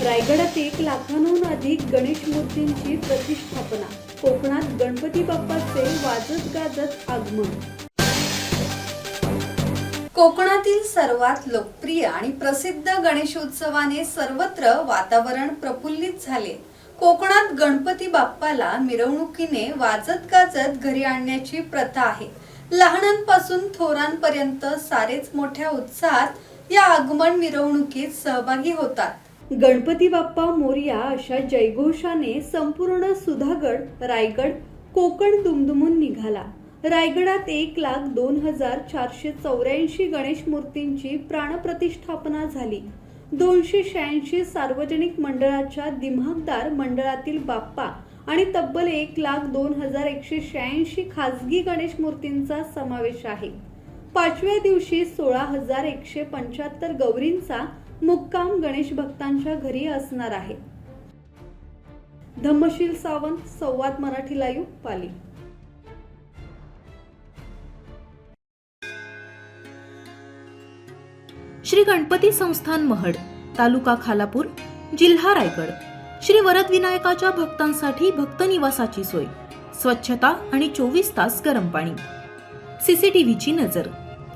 एक लाखांहून अधिक गणेश मूर्तींची प्रतिष्ठापना. कोकणात गणपती बाप्पाचे वाजत गाजत आगमन. कोकणातील सर्वात लोकप्रिय आणि प्रसिद्ध गणेशोत्सवाने सर्वत्र वातावरण प्रफुल्लित झाले. कोकणात गणपती बाप्पाला मिरवणुकीने वाजत गाजत घरी आणण्याची प्रथा आहे. लहानांपासून थोरांपर्यंत सारेच मोठ्या उत्साहात या आगमन मिरवणुकीत सहभागी होतात. गणपती बाप्पा मोरया अशा जयघोषाने संपूर्ण सुधागड रायगड कोकण दुमदुमून निघाला. रायगडात एक लाख दोन हजार चारशे चौऱ्याऐंशी गणेश मूर्तींची प्राणप्रतिष्ठापना झाली. दोनशे शहाऐंशी सार्वजनिक मंडळाच्या दिमागदार मंडळातील बाप्पा आणि तब्बल एक लाख दोन हजार एकशे शहाऐंशी खासगी गणेश मूर्तींचा समावेश आहे. पाचव्या दिवशी सोळा हजार एकशे पंच्याहत्तर गौरींचा मुक्काम गणेश भक्तांच्या घरी असणार आहे. धम्मशील सावंत संवाद मराठी लाईव्ह पाली. श्री गणपती संस्थान महड तालुका खालापूर जिल्हा रायगड. श्री वरद विनायकाच्या भक्तांसाठी भक्त निवासाची सोय. स्वच्छता आणि चोवीस तास गरम पाणी. सीसीटीव्हीची नजर.